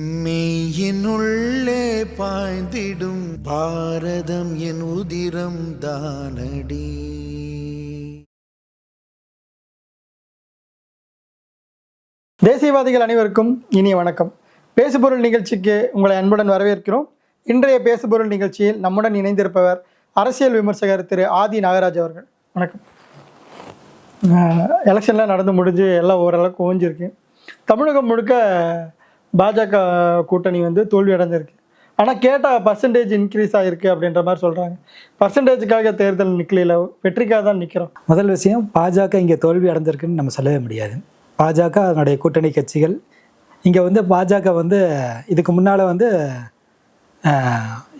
மெய்யினுள்ளே பாய்ந்திடும் பாரதம் என் உதிரம் தானடி. தேசியவாதிகள் அனைவருக்கும் இனிய வணக்கம். பேசுபொருள் நிகழ்ச்சிக்கு உங்களை அன்புடன் வரவேற்கிறோம். இன்றைய பேசுபொருள் நிகழ்ச்சியில் நம்முடன் இணைந்திருப்பவர் அரசியல் விமர்சகர் திரு ஆதி நாகராஜ் அவர்கள். வணக்கம். எலெக்ஷன்லாம் நடந்து முடிஞ்சு எல்லாம் ஓரளவுக்கு ஓஞ்சிருக்கு. தமிழகம் முழுக்க பாஜக கூட்டணி வந்து தோல்வி அடைஞ்சிருக்கு. ஆனால் கேட்டால் பர்சன்டேஜ் இன்க்ரீஸ் ஆகிருக்கு அப்படின்ற மாதிரி சொல்கிறாங்க பர்சன்டேஜுக்காக தேர்தல் நிற்கலையில் வெற்றிக்காக தான் நிற்கிறோம் முதல் விஷயம் பாஜக இங்கே தோல்வி அடைஞ்சிருக்குன்னு நம்ம சொல்லவே முடியாது. பாஜக அதனுடைய கூட்டணி கட்சிகள். இங்கே வந்து பாஜக வந்து இதுக்கு முன்னால் வந்து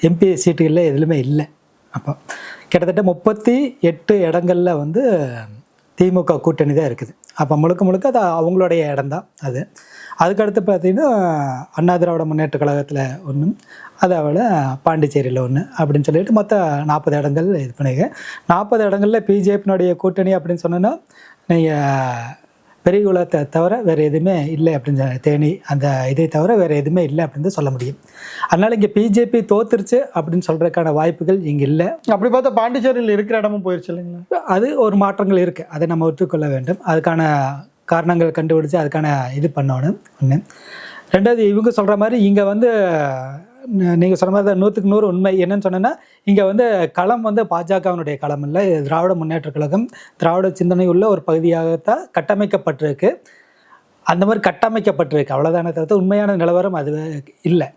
எம்பி சீட்டுகளில் எதுலையுமே இல்லை. அப்போ கிட்டத்தட்ட முப்பத்தி எட்டு இடங்களில் வந்து திமுக கூட்டணி தான் இருக்குது. அப்போ முழுக்க முழுக்க அது அவங்களுடைய இடம்தான் அது. அதுக்கடுத்து பார்த்தீங்கன்னா அண்ணா திராவிட முன்னேற்ற கழகத்தில் ஒன்று அதாவது பாண்டிச்சேரியில் ஒன்று அப்படின்னு சொல்லிட்டு மொத்தம் நாற்பது இடங்கள் இது பண்ணிக்க நாற்பது இடங்களில் பிஜேபியினுடைய கூட்டணி அப்படின்னு சொன்னோன்னா நீங்கள் பெரியகுளத்தை தவிர வேறு எதுவுமே இல்லை அப்படின்னு தேனி அந்த இதை தவிர வேறு எதுவுமே இல்லை அப்படின்னு சொல்ல முடியும். அதனால் இங்கே பிஜேபி தோத்துருச்சு அப்படின்னு சொல்கிறதுக்கான வாய்ப்புகள் இங்கே இல்லை. அப்படி பார்த்தா பாண்டிச்சேரியில் இருக்கிற இடமும் போயிடுச்சு இல்லைங்களா? அது ஒரு மாற்றங்கள் இருக்குது அதை நம்ம ஒற்றுக்கொள்ள வேண்டும். அதுக்கான காரணங்கள் கண்டுபிடிச்சு அதுக்கான இது பண்ணணும். ஒன்று ரெண்டாவது இவங்க சொல்கிற மாதிரி இங்கே வந்து நீங்கள் சொன்ன மாதிரி தான் நூற்றுக்கு நூறு உண்மை என்னன்னு சொன்னேன்னா இங்கே வந்து களம் வந்து பாஜகவினுடைய களம் இல்லை திராவிட முன்னேற்ற கழகம் திராவிட சிந்தனை உள்ள ஒரு பகுதியாகத்தான் கட்டமைக்கப்பட்டிருக்கு. அந்த மாதிரி கட்டமைக்கப்பட்டிருக்கு. அவ்வளோதான தவிர்த்து உண்மையான நிலவரம் அது இல்லை.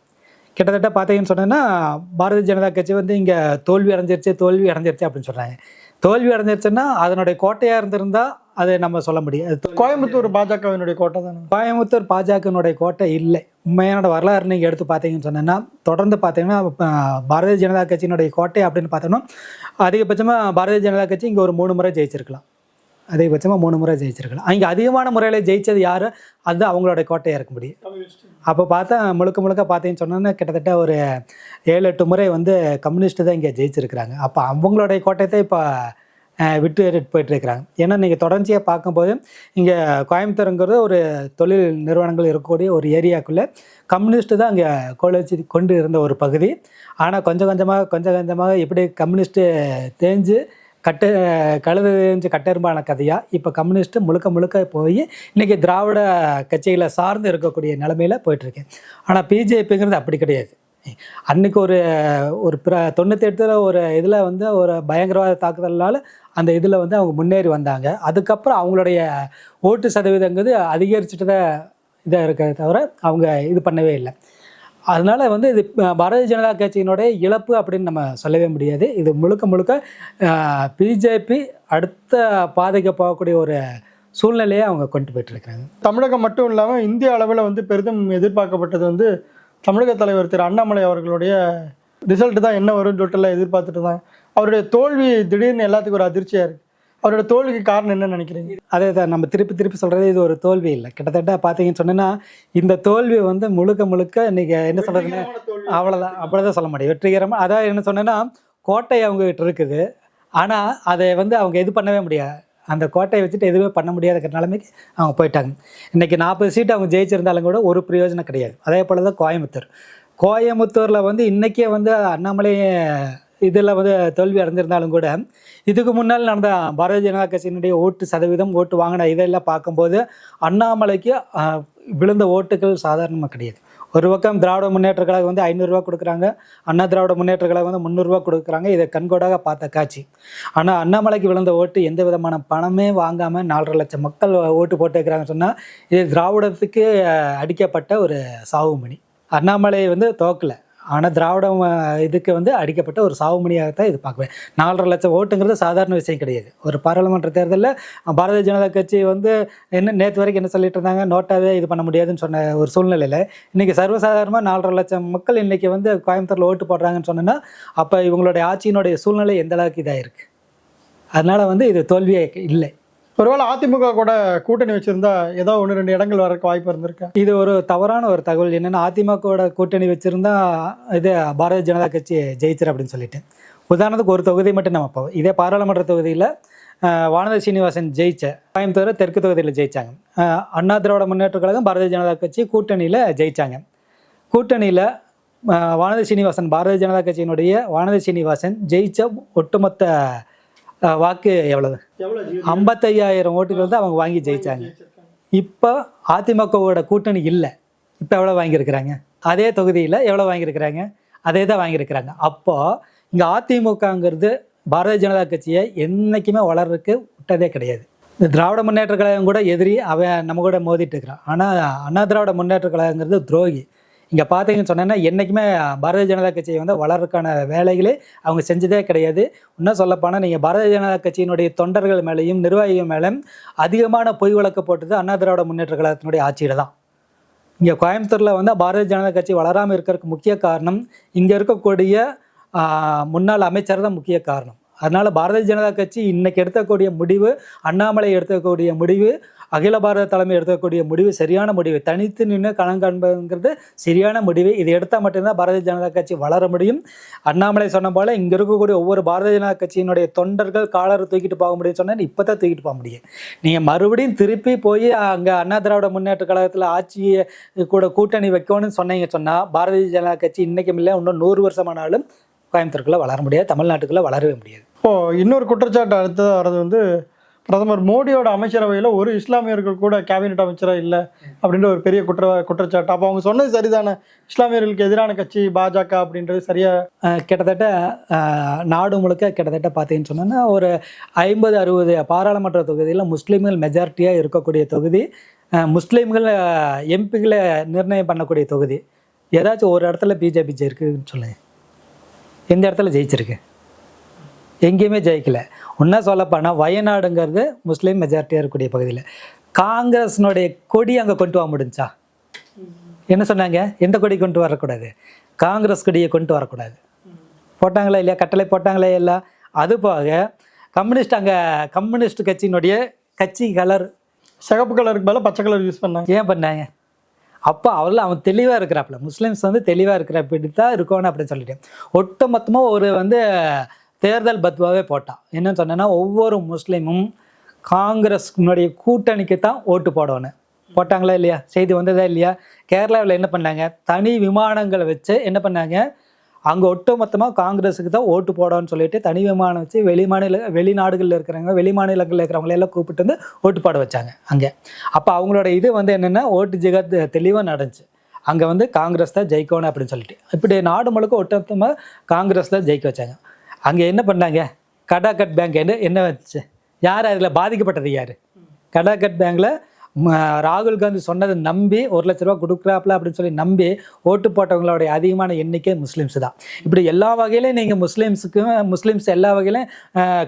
கிட்டத்தட்ட பார்த்தீங்கன்னு சொன்னேன்னா பாரதிய ஜனதா கட்சி வந்து இங்கே தோல்வி அடைஞ்சிருச்சு தோல்வி அடைஞ்சிருச்சு அப்படின்னு சொல்கிறாங்க தோல்வி அடைஞ்சிருச்சுன்னா அதனுடைய கோட்டையாக இருந்திருந்தால் அதை நம்ம சொல்ல தோல்வி கோயம்புத்தூர் பாஜகவினுடைய கோட்டை தானே? கோயம்புத்தூர் பாஜகனுடைய கோட்டை இல்லை. உண்மையான வரலாறு நீங்கள் எடுத்து பார்த்தீங்கன்னு சொன்னேன்னா தொடர்ந்து பார்த்தீங்கன்னா பாரதிய ஜனதா கட்சியினுடைய கோட்டை அப்படின்னு பார்த்தோன்னா அதிகபட்சமாக பாரதிய ஜனதா கட்சி இங்கே ஒரு மூணு முறை ஜெயிச்சிருக்கலாம். அதிகபட்சமாக மூணு முறை ஜெயிச்சிருக்கலாம். இங்கே அதிகமான முறையில் ஜெயிச்சது யார்? அது அவங்களுடைய கோட்டையாக இருக்க முடியும். அப்போ பார்த்தா முழுக்க முழுக்க பார்த்தீங்கன்னு சொன்னோன்னா கிட்டத்தட்ட ஒரு ஏழு எட்டு முறை வந்து கம்யூனிஸ்ட் தான் இங்கே ஜெயிச்சிருக்கிறாங்க. அப்போ அவங்களுடைய கோட்டையத்தை இப்போ விட்டு போயிட்டுருக்கிறாங்க. ஏன்னா நீங்கள் தொடர்ச்சியாக பார்க்கும்போது இங்கே கோயம்புத்தூருங்கிறது ஒரு தொழில் நிறுவனங்கள் இருக்கக்கூடிய ஒரு ஏரியாக்குள்ளே கம்யூனிஸ்ட்டு தான் அங்கே கோலச்சி கொண்டு இருந்த ஒரு பகுதி. ஆனால் கொஞ்சம் கொஞ்சமாக கொஞ்சம் கொஞ்சமாக எப்படி கம்யூனிஸ்ட்டு தேஞ்சு கட்டு கழுது தேஞ்சு கட்டெரும்பான கதையாக இப்போ கம்யூனிஸ்ட்டு முழுக்க முழுக்க போய் இன்றைக்கி திராவிட கட்சிகளை சார்ந்து இருக்கக்கூடிய நிலமையில் போயிட்டுருக்கேன் ஆனால் பிஜேபிங்கிறது அப்படி கிடையாது. அன்னைக்கு ஒரு ஒரு பிற தொண்ணூற்றி எட்டில் ஒரு இதில் வந்து ஒரு பயங்கரவாத தாக்குதல்னால அந்த இதில் வந்து அவங்க முன்னேறி வந்தாங்க. அதுக்கப்புறம் அவங்களுடைய ஓட்டு சதவீதங்கிறது அதிகரிச்சுட்டு தான் இதாக இருக்கிறத தவிர அவங்க இது பண்ணவே இல்லை. அதனால் வந்து இது பாரதிய ஜனதா கட்சியினுடைய இழப்பு அப்படின்னு நம்ம சொல்லவே முடியாது. இது முழுக்க முழுக்க பிஜேபி அடுத்த பாதைக்கு போகக்கூடிய ஒரு சூழ்நிலையை அவங்க கொண்டு போயிட்டு இருக்கிறாங்க. தமிழகம் மட்டும் இல்லாமல் இந்திய அளவில் வந்து பெரிதும் எதிர்பார்க்கப்பட்டது வந்து தமிழக தலைவர் திரு அண்ணாமலை அவர்களுடைய ரிசல்ட் தான் என்ன வரும்னு சொல்லிட்டு எல்லாம் எதிர்பார்த்துட்டு இருந்தாங்க. அவருடைய தோல்வி திடீர்னு எல்லாத்துக்கும் ஒரு அதிர்ச்சியாக இருக்குது அவருடைய தோல்விக்கு காரணம் என்ன நினைக்கிறீங்க? அதே தான் நம்ம திருப்பி திருப்பி சொல்கிறது இது ஒரு தோல்வி இல்லை. கிட்டத்தட்ட பார்த்தீங்கன்னு சொன்னேன்னா இந்த தோல்வி வந்து முழுக்க முழுக்க இன்னைக்கு என்ன சொல்கிறதுன்னா அவ்வளோதான் அப்படிதான் சொல்ல முடியும். வெற்றிகரமாக அதான் என்ன சொன்னேன்னா கோட்டை அவங்ககிட்ட இருக்குது. ஆனால் அதை வந்து அவங்க இது பண்ணவே முடியாது. அந்த கோட்டையை வச்சுட்டு எதுவுமே பண்ண முடியாத நிலைமைக்கு அவங்க போயிட்டாங்க. இன்றைக்கி நாற்பது சீட்டு அவங்க ஜெயிச்சிருந்தாலும் கூட ஒரு பிரயோஜனம் கிடையாது. அதே போல் தான் கோயம்புத்தூர். கோயம்புத்தூரில் வந்து இன்றைக்கே வந்து அண்ணாமலை இதில் வந்து தோல்வி அடைஞ்சிருந்தாலும் கூட இதுக்கு முன்னால் நடந்த பாரதிய ஜனதா கட்சியினுடைய ஓட்டு சதவீதம் ஓட்டு வாங்கின இதெல்லாம் பார்க்கும்போது அண்ணாமலைக்கு விழுந்த ஓட்டுகள் சாதாரணமாக கிடையாது. ஒரு பக்கம் திராவிட முன்னேற்ற கழகம் வந்து ஐநூறுரூவா கொடுக்குறாங்க அண்ணா திராவிட முன்னேற்ற கழகம் வந்து முந்நூறுரூவா கொடுக்குறாங்க இதை கண்கூடாக பார்த்த காட்சி. ஆனால் அண்ணாமலைக்கு விழுந்த ஓட்டு எந்த விதமான பணமே வாங்காமல் நாலரை லட்சம் மக்கள் ஓட்டு போட்டுக்கிறாங்கன்னு சொன்னால் இது திராவிடத்துக்கு அடிக்கப்பட்ட ஒரு சாவுமணி. அண்ணாமலை வந்து தோக்கலை ஆனால் திராவிடம் இதுக்கு வந்து அடிக்கப்பட்ட ஒரு சாவுமணியாகத்தான் இது பார்க்குவேன் நாலரை லட்சம் ஓட்டுங்கிறது சாதாரண விஷயம் கிடையாது. ஒரு பாராளுமன்ற தேர்தலில் பாரதிய ஜனதா கட்சி வந்து என்ன நேற்று வரைக்கும் என்ன சொல்லிட்டு இருந்தாங்க? நோட்டாவே இது பண்ண முடியாதுன்னு சொன்ன ஒரு சூழ்நிலையில் இன்றைக்கி சர்வசாதாரணமாக நாலரை லட்சம் மக்கள் இன்றைக்கி வந்து கோயம்புத்தூரில் ஓட்டு போடுறாங்கன்னு சொன்னோன்னா அப்போ இவங்களுடைய ஆட்சியினுடைய சூழ்நிலை எந்த அளவுக்கு இதாக இருக்குது அதனால் வந்து இது தோல்வியே இல்லை. ஒருவேளை அதிமுக கூட கூட்டணி வச்சிருந்தா ஏதோ ஒன்று ரெண்டு இடங்கள் வரக்கு வாய்ப்பு இருந்திருக்கு? இது ஒரு தவறான ஒரு தகவல். என்னென்னா அதிமுகவோட கூட்டணி வச்சுருந்தா இது பாரதிய ஜனதா கட்சி ஜெயிச்சிரு அப்படின்னு சொல்லிட்டு. உதாரணத்துக்கு ஒரு தொகுதி மட்டும் நம்ம போவோம். இதே பாராளுமன்ற தொகுதியில் வானதி சீனிவாசன் ஜெயிச்ச கோயம்புத்தூர் தெற்கு தொகுதியில் ஜெயிச்சாங்க. அண்ணா திராவிட முன்னேற்ற கழகம் பாரதிய ஜனதா கட்சி கூட்டணியில் ஜெயிச்சாங்க. கூட்டணியில் வானதி சீனிவாசன் பாரதிய ஜனதா கட்சியினுடைய வானதி சீனிவாசன் ஜெயித்த ஒட்டுமொத்த வாக்கு எவ்வளவு? எவ்வளோ ஐம்பத்தையாயிரம் ஓட்டுகள் தான் அவங்க வாங்கி ஜெயிச்சாங்க. இப்போ அதிமுகவோட கூட்டணி இல்லை. இப்போ எவ்வளோ வாங்கியிருக்கிறாங்க? அதே தொகுதியில் எவ்வளோ வாங்கியிருக்கிறாங்க? அதே தான் வாங்கியிருக்கிறாங்க. அப்போ இங்கே அதிமுகங்கிறது பாரதிய ஜனதா கட்சியை என்றைக்குமே வளர்றதுக்கு விட்டதே கிடையாது. இந்த திராவிட முன்னேற்ற கழகம் கூட எதிரி அவன் நம்ம கூட மோதிட்டு இருக்கிறான். ஆனால் அண்ணா திராவிட முன்னேற்ற கழகங்கிறது துரோகி. இங்கே பார்த்தீங்கன்னு சொன்னேன்னா என்றைக்குமே பாரதிய ஜனதா கட்சியை வந்து வளர்றதுக்கான வேலைகளே அவங்க செஞ்சதே கிடையாது. இன்னும் சொல்லப்போனால் நீங்கள் பாரதிய ஜனதா கட்சியினுடைய தொண்டர்கள் மேலேயும் நிர்வாகிகள் மேலேயும் அதிகமான பொய் வழக்கு போட்டது அண்ணா திராவிட முன்னேற்ற கழகத்தினுடைய ஆட்சியில் தான். இங்கே கோயம்புத்தூரில் வந்து பாரதிய ஜனதா கட்சி வளராமல் இருக்கிறதுக்கு முக்கிய காரணம் இங்கே இருக்கக்கூடிய முன்னாள் அமைச்சர் தான் முக்கிய காரணம். அதனால் பாரதிய ஜனதா கட்சி இன்றைக்கி எடுக்கக்கூடிய முடிவு அண்ணாமலை எடுக்கக்கூடிய முடிவு அகில பாரத தலைமை எடுக்கக்கூடிய முடிவு சரியான முடிவு. தனித்து நின்று களம் காண்பதுங்கிறது சரியான முடிவு. இது எடுத்தால் மட்டும்தான் பாரதிய ஜனதா கட்சி வளர முடியும். அண்ணாமலை சொன்ன போல இங்கே இருக்கக்கூடிய ஒவ்வொரு பாரதிய ஜனதா கட்சியினுடைய தொண்டர்கள் காலரை தூக்கிட்டு போக முடியும்னு சொன்னால் இப்போ தான் தூக்கிட்டு போக முடியும். நீங்கள் மறுபடியும் திருப்பி போய் அங்கே அண்ணா திராவிட முன்னேற்ற கழகத்தில் ஆட்சியை கூட கூட்டணி வைக்கணும்னு சொன்னீங்க சொன்னால் பாரதிய ஜனதா கட்சி இன்றைக்கும் இல்லை இன்னும் நூறு வருஷமானாலும் கோயம்புத்தூருக்குள்ளே வளர முடியாது தமிழ்நாட்டுக்குள்ளே வளரவே முடியாது. இப்போது இன்னொரு குற்றச்சாட்டு அடுத்ததாக வர்றது வந்து பிரதமர் மோடியோட அமைச்சரவையில் ஒரு இஸ்லாமியர்கள் கூட கேபினெட் அமைச்சராக இல்லை அப்படின்ற ஒரு பெரிய குற்ற குற்றச்சாட்டு. அப்போ அவங்க சொன்னது சரிதானே? இஸ்லாமியர்களுக்கு எதிரான கட்சி பாஜக அப்படின்றது சரியாக கிட்டத்தட்ட நாடு முழுக்க கிட்டத்தட்ட பார்த்தீங்கன்னு சொன்னோன்னா ஒரு ஐம்பது அறுபது பாராளுமன்ற தொகுதியில் முஸ்லீம்கள் மெஜாரிட்டியாக இருக்கக்கூடிய தொகுதி முஸ்லீம்கள் எம்பிகளை நிர்ணயம் பண்ணக்கூடிய தொகுதி. ஏதாச்சும் ஒரு இடத்துல பிஜேபி ஜெயிக்குன்னு சொல்லுங்க. எந்த இடத்துல ஜெயிச்சிருக்கு? எங்கேயுமே ஜெயிக்கலை. ஒன்றா சொல்லப்போனால் வயநாடுங்கிறது முஸ்லீம் மெஜாரிட்டியாக இருக்கக்கூடிய பகுதியில். காங்கிரஸினுடைய கொடி அங்கே கொண்டு வர முடிஞ்சா? என்ன சொன்னாங்க? எந்த கொடி கொண்டு வரக்கூடாது? காங்கிரஸ் கொடியை கொண்டு வரக்கூடாது. போட்டாங்களா இல்லையா? கட்டளை போட்டாங்களே எல்லாம் அது போக கம்யூனிஸ்ட் அங்கே கம்யூனிஸ்ட் கட்சியினுடைய கட்சி கலர். சிகப்பு கலருக்கு பதிலா பச்சை கலர் யூஸ் பண்ணாங்க. ஏன் பண்ணாங்க? அப்போ அவள் அவன் தெளிவாக இருக்கிறாப்புல முஸ்லீம்ஸ் வந்து தெளிவாக இருக்கிறப்படி தான் இருக்கணும் அப்படின்னு சொல்லிட்டு ஒட்டு மொத்தமாக ஒரு வந்து தேர்தல் பத்வாவே போட்டான் என்னன்னு சொன்னேன்னா ஒவ்வொரு முஸ்லீமும் காங்கிரஸ்னுடைய கூட்டணிக்கு தான் ஓட்டு போடணும். போட்டாங்களா இல்லையா? செய்தி வந்ததா இல்லையா? கேரளாவில் என்ன பண்ணாங்க? தனி விமானங்களை வச்சு என்ன பண்ணாங்க? அங்கே ஒட்டு மொத்தமாக காங்கிரஸுக்கு தான் ஓட்டு போடணும்னு சொல்லிட்டு தனி விமானம் வச்சு வெளி மாநில வெளிநாடுகளில் இருக்கிறவங்க வெளி மாநிலங்களில் இருக்கிறவங்கள எல்லாம் கூப்பிட்டு வந்து ஓட்டு போட வச்சாங்க அங்கே. அப்போ அவங்களோட இது வந்து என்னென்னா ஓட்டு ஜெகத் தெளிவாக நடந்துச்சு. அங்கே வந்து காங்கிரஸ் தான் ஜெயிக்கணும் அப்படின்னு சொல்லிட்டு. இப்படி நாடு முழுக்க ஒட்டுமொத்தமாக காங்கிரஸ் தான் ஜெயிக்க வச்சாங்க. அங்கே என்ன பண்ணாங்க? கடாகட் பேங்க் என்ன என்ன வச்சு யார் அதில் பாதிக்கப்பட்டது யார்? கடாகட் பேங்க்கில் ராகுல் காந்தி சொன்னதை நம்பி ஒரு லட்ச ரூபா கொடுக்குறாப்புல அப்படின்னு சொல்லி நம்பி ஓட்டு போட்டவங்களுடைய அதிகமான எண்ணிக்கை முஸ்லீம்ஸ் தான். இப்படி எல்லா வகையிலையும் நீங்கள் முஸ்லீம்ஸுக்கும் முஸ்லீம்ஸ் எல்லா வகையிலும்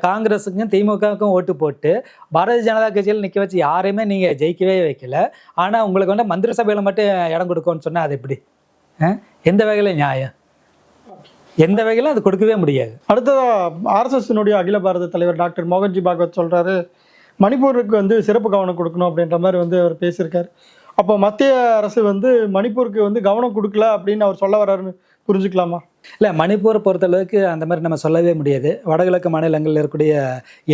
காங்கிரஸுக்கும் திமுகவுக்கும் ஓட்டு போட்டு பாரதிய ஜனதா கட்சியில் நிற்க வச்சு யாரையுமே நீங்கள் ஜெயிக்கவே வைக்கல. ஆனால் உங்களுக்கு வந்து மந்திரி சபையில் மட்டும் இடம் கொடுக்கணும்னு சொன்னால் அது எப்படி? எந்த வகையில் நியாயம்? எந்த வகையிலும் அது கொடுக்கவே முடியாது. அடுத்ததாக ஆர்எஸ்எஸ்னுடைய அகில பாரத தலைவர் டாக்டர் மோகன்ஜி பாகவத் சொல்கிறாரு மணிப்பூருக்கு வந்து சிறப்பு கவனம் கொடுக்கணும் அப்படின்ற மாதிரி வந்து அவர் பேசியிருக்காரு. அப்போ மத்திய அரசு வந்து மணிப்பூருக்கு வந்து கவனம் கொடுக்கல அப்படின்னு அவர் சொல்ல வர்றாருன்னு புரிஞ்சுக்கலாமா? இல்லை மணிப்பூர் பொறுத்தளவுக்கு அந்த மாதிரி நம்ம சொல்லவே முடியாது. வடகிழக்கு மாநிலங்களில் இருக்கக்கூடிய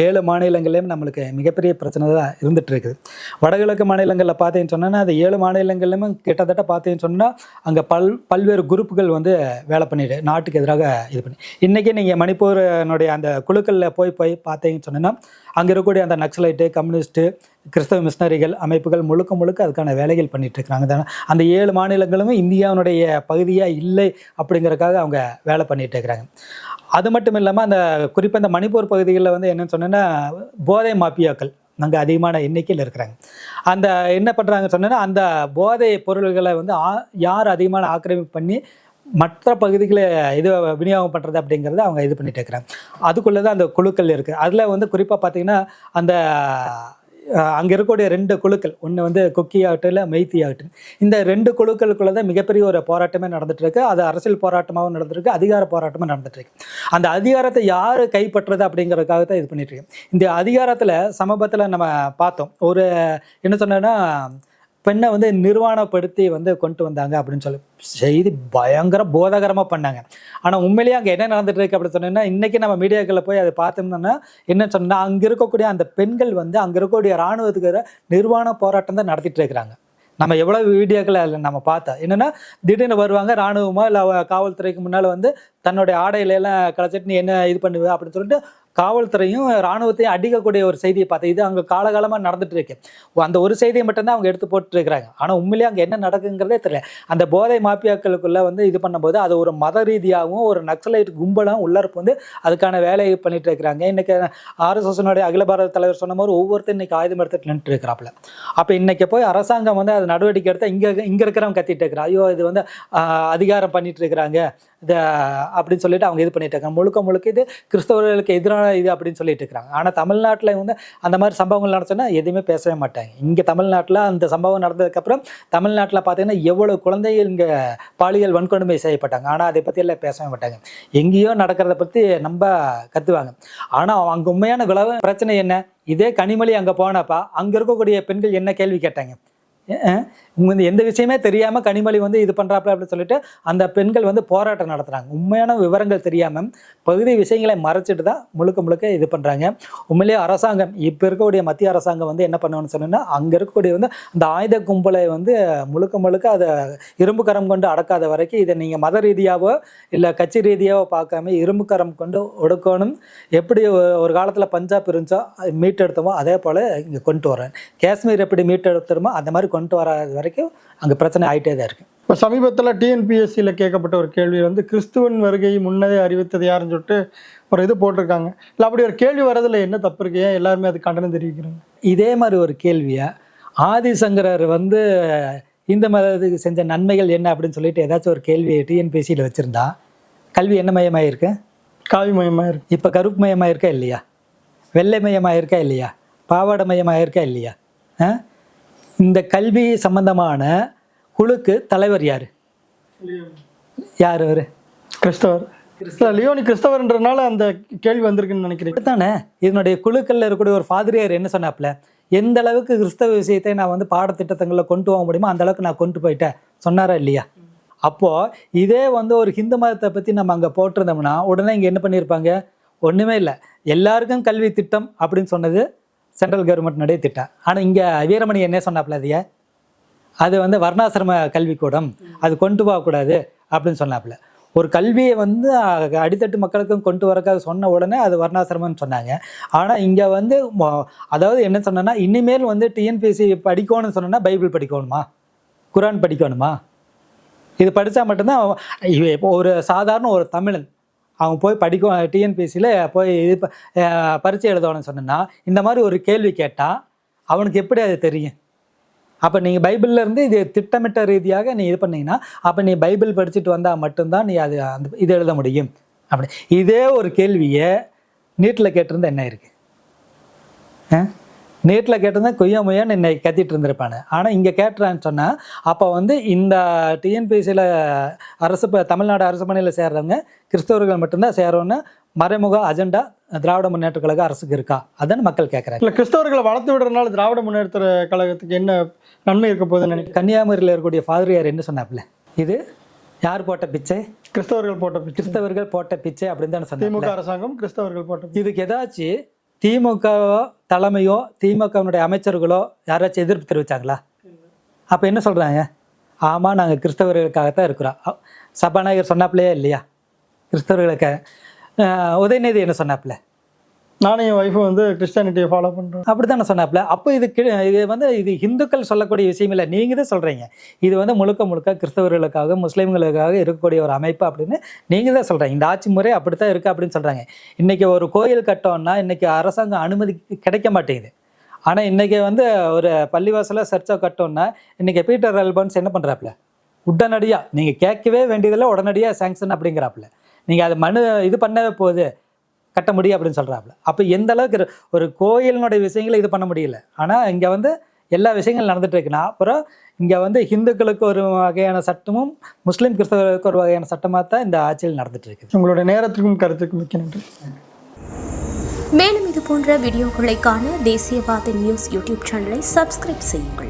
ஏழு மாநிலங்களையும் நம்மளுக்கு மிகப்பெரிய பிரச்சனை தான் இருந்துட்டு இருக்குது. வடகிழக்கு மாநிலங்களில் பார்த்தீங்கன்னு சொன்னால் அது ஏழு மாநிலங்களிலும் கிட்டத்தட்ட பார்த்தீங்கன்னு சொன்னால் அங்கே பல் பல்வேறு குரூப்புகள் வந்து வேலை பண்ணிட்டு நாட்டுக்கு எதிராக இது பண்ணி. இன்றைக்கி நீங்கள் மணிப்பூரினுடைய அந்த குழுக்களில் போய் போய் பார்த்தீங்கன்னு சொன்னால் அங்கே இருக்கக்கூடிய அந்த நக்சலைட்டு கம்யூனிஸ்ட்டு கிறிஸ்தவ மிஷினரிகள் அமைப்புகள் முழுக்க முழுக்க அதுக்கான வேலைகள் பண்ணிட்டு இருக்கிறாங்க தானே அந்த ஏழு மாநிலங்களும் இந்தியாவுடைய பகுதியாக இல்லை அப்படிங்கிறக்காக அவங்க வேலை பண்ணிட்டு இருக்கிறாங்க அது மட்டும் இல்லாமல் அந்த குறிப்பாக இந்த மணிப்பூர் பகுதிகளில் வந்து என்னன்னு சொன்னேன்னா போதை மாஃபியாக்கள் அங்கே அதிகமான எண்ணிக்கையில் இருக்கிறாங்க. அந்த என்ன பண்ணுறாங்க சொன்னேன்னா அந்த போதை பொருள்களை வந்து ஆ- யார் அதிகமான ஆக்கிரமிப்பு பண்ணி மற்ற பகுதிகளை இது விநியோகம் பண்ணுறது அப்படிங்கிறத அவங்க இது பண்ணிட்டு இருக்கிறாங்க அதுக்குள்ளே தான் அந்த குழுக்கள் இருக்குது அதில் வந்து குறிப்பாக பார்த்திங்கன்னா அந்த அங்கே இருக்கக்கூடிய ரெண்டு குழுக்கள். ஒன்று வந்து கொக்கி ஆகட்டும் இல்லை மெய்த்தி ஆகட்டும் இந்த ரெண்டு குழுக்களுக்குள்ள தான் மிகப்பெரிய ஒரு போராட்டமே நடந்துட்டுருக்கு. அது அரசியல் போராட்டமாகவும் நடந்துருக்கு அதிகார போராட்டமும் நடந்துட்டுருக்கு. அந்த அதிகாரத்தை யார் கைப்பற்றுறது அப்படிங்கிறதுக்காக தான் இது பண்ணிட்டுருக்கு. இந்த அதிகாரத்தில் சமபத்தில் நம்ம பார்த்தோம். ஒரு என்ன சொன்னேன்னா பெண்ணை வந்து நிர்வாணப்படுத்தி வந்து கொண்டு வந்தாங்க அப்படின்னு சொல்லி செய்தி பயங்கர போதகரமாக பண்ணாங்க. ஆனால் உண்மையிலேயே அங்கே என்ன நடந்துட்டு இருக்கு அப்படின்னு சொன்னீங்கன்னா இன்றைக்கி நம்ம மீடியாக்களில் போய் அதை பார்த்தோம்னா என்ன சொன்னால் அங்கே இருக்கக்கூடிய அந்த பெண்கள் வந்து அங்கே இருக்கக்கூடிய இராணுவத்துக்கு நிர்வாண போராட்டம் தான் நடத்திட்டு இருக்கிறாங்க. நம்ம எவ்வளோ வீடியோக்களை அதில் நம்ம பார்த்தா என்னென்னா திடீர்னு வருவாங்க இராணுவமோ இல்லை காவல்துறைக்கு முன்னால் வந்து தன்னுடைய ஆடையில எல்லாம் நீ என்ன இது பண்ணுவேன் அப்படின்னு சொல்லிட்டு காவல்துறையும் இராணுவத்தையும் அடிக்கக்கூடிய ஒரு செய்தியை பார்த்து இது அங்கே காலகாலமாக நடந்துட்டு இருக்கு அந்த ஒரு செய்தியை மட்டும்தான் அவங்க எடுத்து போட்டுருக்கிறாங்க. ஆனால் உண்மையிலேயே அங்கே என்ன நடக்குங்கிறதே தெரியல. அந்த போதை மாஃபியாக்களுக்குள்ளே வந்து இது பண்ணும்போது அது ஒரு மத ரீதியாகவும் ஒரு நக்சலைட் கும்பலாக உள்ளிருப்பு வந்து அதுக்கான வேலையை பண்ணிட்டு இருக்கிறாங்க. இன்னைக்கு ஆர்எஸ்எஸ்னுடைய அகில பாரத தலைவர் சொன்ன மாதிரி ஒவ்வொருத்தரும் இன்னைக்கு ஆயுதம் எடுத்துட்டு நின்றுட்டு இருக்கிறாப்புல அப்போ இன்னைக்கு போய் அரசாங்கம் வந்து அது நடவடிக்கை எடுத்தால் இங்கே இங்கே இருக்கிறவங்க கத்திட்டு இருக்கிறான். ஐயோ இது வந்து அதிகாரம் பண்ணிட்டு இருக்கிறாங்க. இது அப்படின்னு சொல்லிட்டு அவங்க இது பண்ணிட்டு இருக்காங்க. முழுக்க முழுக்க இது கிறிஸ்தவர்களுக்கு எதிரான இது அப்படின்னு சொல்லிட்டு இருக்காங்க. ஆனால் தமிழ்நாட்டில் வந்து அந்த மாதிரி சம்பவங்கள் நடந்துச்சுன்னா எதுவுமே பேசவே மாட்டாங்க. இங்கே தமிழ்நாட்டில் அந்த சம்பவம் நடந்ததுக்கப்புறம் தமிழ்நாட்டில் பார்த்தீங்கன்னா எவ்வளோ குழந்தைகள் இங்கே பாலியல் வன்கொடுமை செய்யப்பட்டாங்க. ஆனால் அதை பற்றி எல்லாம் பேசவே மாட்டாங்க. எங்கேயோ நடக்கிறத பற்றி நம்ம கத்துவாங்க. ஆனால் அங்கே உண்மையான விளவு பிரச்சனை என்ன? இதே கனிமொழி அங்கே போனப்பா அங்கே இருக்கக்கூடிய பெண்கள் என்ன கேள்வி கேட்டாங்க? இவங்க வந்து எந்த விஷயமே தெரியாமல் கனிமொழி வந்து இது பண்ணுறாப்புல அப்படின்னு சொல்லிட்டு அந்த பெண்கள் வந்து போராட்டம் நடத்துகிறாங்க உண்மையான விவரங்கள் தெரியாமல் பகுதி விஷயங்களை மறைச்சிட்டு தான் முழுக்க முழுக்க இது பண்ணுறாங்க உண்மையிலேயே அரசாங்கம் இப்போ இருக்கக்கூடிய மத்திய அரசாங்கம் வந்து என்ன பண்ணணும்னு சொன்னீங்கன்னா அங்கே இருக்கக்கூடிய வந்து அந்த ஆயுத கும்பலை வந்து முழுக்க முழுக்க அதை இரும்பு கரம் கொண்டு அடக்காத வரைக்கும் இதை நீங்கள் மத ரீதியாகவோ இல்லை கட்சி ரீதியாகவோ பார்க்காம இரும்பு கரம் கொண்டு ஒடுக்கணும். எப்படி ஒரு காலத்தில் பஞ்சாப் இருந்துச்சோ மீட்டெடுத்தோமோ அதே போல் இங்கே கொண்டு வரேன் காஷ்மீர் எப்படி மீட்டெடுத்துருமோ அந்த மாதிரி கொண்டு வராத வரைக்கும் அங்கே பிரச்சனை ஆகிட்டே தான் இருக்குது இப்போ சமீபத்தில் டிஎன்பிஎஸ்சியில் கேட்கப்பட்ட ஒரு கேள்வி வந்து கிறிஸ்துவன் வருகை முன்னதே அறிவித்தது யாருன்னு சொல்லிட்டு ஒரு இது போட்டிருக்காங்க. இல்லை அப்படி ஒரு கேள்வி வரதுல என்ன தப்பு இருக்கு? ஏன் எல்லாருமே அது கண்டனம் தெரிவிக்கிறாங்க? இதே மாதிரி ஒரு கேள்வியை ஆதிசங்கரர் வந்து இந்து மதத்துக்கு செஞ்ச நன்மைகள் என்ன அப்படின்னு சொல்லிட்டு ஏதாச்சும் ஒரு கேள்வி டிஎன்பிஎஸ்சியில் வச்சுருந்தா கல்வி என்ன மயமாக இருக்கு காவி மயமாக இருக்கு இப்போ கருப்பு மயமாக இருக்கா இல்லையா? வெள்ளை மயமாக இருக்கா இல்லையா? பாவாடை மயமாக இருக்கா இல்லையா? ஆ? இந்த கல்வி சம்பந்தமான குழுக்கு தலைவர் யார்? யார் அவர்? கிறிஸ்தவர். லியோனி கிறிஸ்தவர்ன்றனால அந்த கேள்வி வந்திருக்குன்னு நினைக்கிறேன். அப்படித்தானே? இதனுடைய குழுக்கள்ல இருக்கக்கூடிய ஒரு ஃபாதிரியார் என்ன சொன்னாப்ல எந்த அளவுக்கு கிறிஸ்தவ விஷயத்தை நான் வந்து பாடத்திட்டங்களில் கொண்டு போக முடியுமோ அந்த அளவுக்கு நான் கொண்டு போயிட்டேன். சொன்னாரா இல்லையா? அப்போ இதே வந்து ஒரு ஹிந்து மதத்தை பத்தி நம்ம அங்க போட்டிருந்தோம்னா உடனே இங்க என்ன பண்ணியிருப்பாங்க? ஒண்ணுமே இல்லை. எல்லாருக்கும் கல்வி திட்டம் அப்படின்னு சொன்னது சென்ட்ரல் கவர்மெண்ட்னுடைய திட்டம் ஆனால் இங்கே வீரமணி என்ன சொன்னாப்ல அதைய? அது வந்து வர்ணாசிரம கல்விக்கூடம். அது கொண்டு போகக்கூடாது அப்படின்னு சொன்னாப்புல. ஒரு கல்வியை வந்து அடித்தட்டு மக்களுக்கும் கொண்டு வரக்காக சொன்ன உடனே அது வர்ணாசிரமம்னு சொன்னாங்க. ஆனால் இங்கே வந்து அதாவது என்ன சொன்னேன்னா இனிமேல் வந்து டிஎன்பிஎஸ்சி படிக்கணும்னு சொன்னோன்னா பைபிள் படிக்கணுமா? குரான் படிக்கணுமா? இது படித்தா மட்டும்தான் இப்போ ஒரு சாதாரண ஒரு தமிழன் அவன் போய் படிக்க டிஎன்பிஎஸ்சியில் போய் இது பரீட்சை எழுதணும்னு சொன்னா இந்த மாதிரி ஒரு கேள்வி கேட்டால் அவனுக்கு எப்படி அது தெரியும்? அப்போ நீங்கள் பைபிள்லேருந்து இது திட்டமிட்ட ரீதியாக நீ இது பண்ணீங்கன்னா அப்போ நீ பைபிள் படிச்சுட்டு வந்தால் மட்டும்தான் நீ அது அந்த இது எழுத முடியும். அப்படி. இதே ஒரு கேள்வியை நீட்டில் கேட்டிருந்தா என்ன இருக்கு? நீட்டில் கேட்டிருந்தா கொய்யா மொய்யான்னு என்னை கத்திட்டு இருந்திருப்பானு ஆனால் இங்கே கேட்டுறான்னு சொன்னால் அப்போ வந்து இந்த டிஎன்பிஎஸ்சியில் அரசு தமிழ்நாடு அரசு பணியில் சேர்றவங்க கிறிஸ்தவர்கள் மட்டும்தான் சேரணும்னு மறைமுக அஜெண்டா திராவிட முன்னேற்ற கழக அரசுக்கு இருக்கா? அதான் மக்கள் கேட்குறாங்க இல்லை கிறிஸ்தவர்களை வளர்த்து விடுறதுனால திராவிட முன்னேற்ற கழகத்துக்கு என்ன நன்மை இருக்க போகுதுன்னு நினைக்கிறேன் கன்னியாகுமரியில் இருக்கக்கூடிய ஃபாதரியார் என்ன சொன்னாப்புல? இது யார் போட்ட பிச்சை? கிறிஸ்தவர்கள் போட்ட பிச்சை. கிறிஸ்தவர்கள் போட்ட பிச்சை அப்படின்னு தானே சொன்னாங்க திமுக அரசாங்கம் கிறிஸ்தவர்கள் போட்ட. இதுக்கு ஏதாச்சும் திமுகவோ தலைமையோ திமுகவினுடைய அமைச்சர்களோ யாராச்சும் எதிர்ப்பு தெரிவித்தாங்களா அப்போ என்ன சொல்கிறாங்க ஆமாம் நாங்கள் கிறிஸ்தவர்களுக்காகத்தான் இருக்கிறோம். சபாநாயகர் சொன்னாப்லையா இல்லையா? கிறிஸ்தவர்களுக்கு உதயநிதி என்ன சொன்னாப்ல நானும் என் ஒய்ஃபும் வந்து கிறிஸ்டானிட்டியை ஃபாலோ பண்ணுறோம் அப்படி தானே சொன்னாப்ல? அப்போ இது கி- இது வந்து இது இந்துக்கள் சொல்லக்கூடிய விஷயம் இல்லை. நீங்கள் தான் சொல்கிறீங்க இது வந்து முழுக்க முழுக்க கிறிஸ்தவர்களுக்காக முஸ்லீம்களுக்காக இருக்கக்கூடிய ஒரு அமைப்பு அப்படின்னு நீங்கள் தான் சொல்கிறீங்க இந்த ஆட்சி முறை அப்படி தான் இருக்குது அப்படின்னு சொல்கிறாங்க இன்றைக்கி ஒரு கோயில் கட்டோம்னா இன்றைக்கி அரசாங்கம் அனுமதி கிடைக்க மாட்டேங்குது. ஆனால் இன்றைக்கி வந்து ஒரு பள்ளிவாசலில் சர்ச்சை கட்டோம்னா இன்றைக்கி பீட்டர் அல்பன்ஸ் என்ன பண்ணுறாப்புல உடனடியாக நீங்கள் கேட்கவே வேண்டியதில்லை உடனடியாக சேங்ஷன் அப்படிங்கிறாப்புல நீங்கள் அது மனு இது பண்ணவே போகுது. கட்ட முடியும் அப்படின்னு சொல்கிறாப்புல அப்போ எந்த அளவுக்கு ஒரு கோயிலினுடைய விஷயங்களை இது பண்ண முடியல. ஆனால் இங்கே வந்து எல்லா விஷயங்களும் நடந்துட்டு இருக்குன்னா அப்புறம் இங்கே வந்து ஹிந்துக்களுக்கு ஒரு வகையான சட்டமும் முஸ்லீம் கிறிஸ்தவர்களுக்கு ஒரு வகையான சட்டமாக தான் இந்த ஆட்சியில் நடந்துட்டு இருக்குது. உங்களுடைய நேரத்துக்கும் கருத்துக்கும் மிக்க நன்றி. மேலும் இது போன்ற வீடியோக்களை காண தேசியவாத நியூஸ் யூடியூப் சேனலை சப்ஸ்கிரைப் செய்யுங்கள்.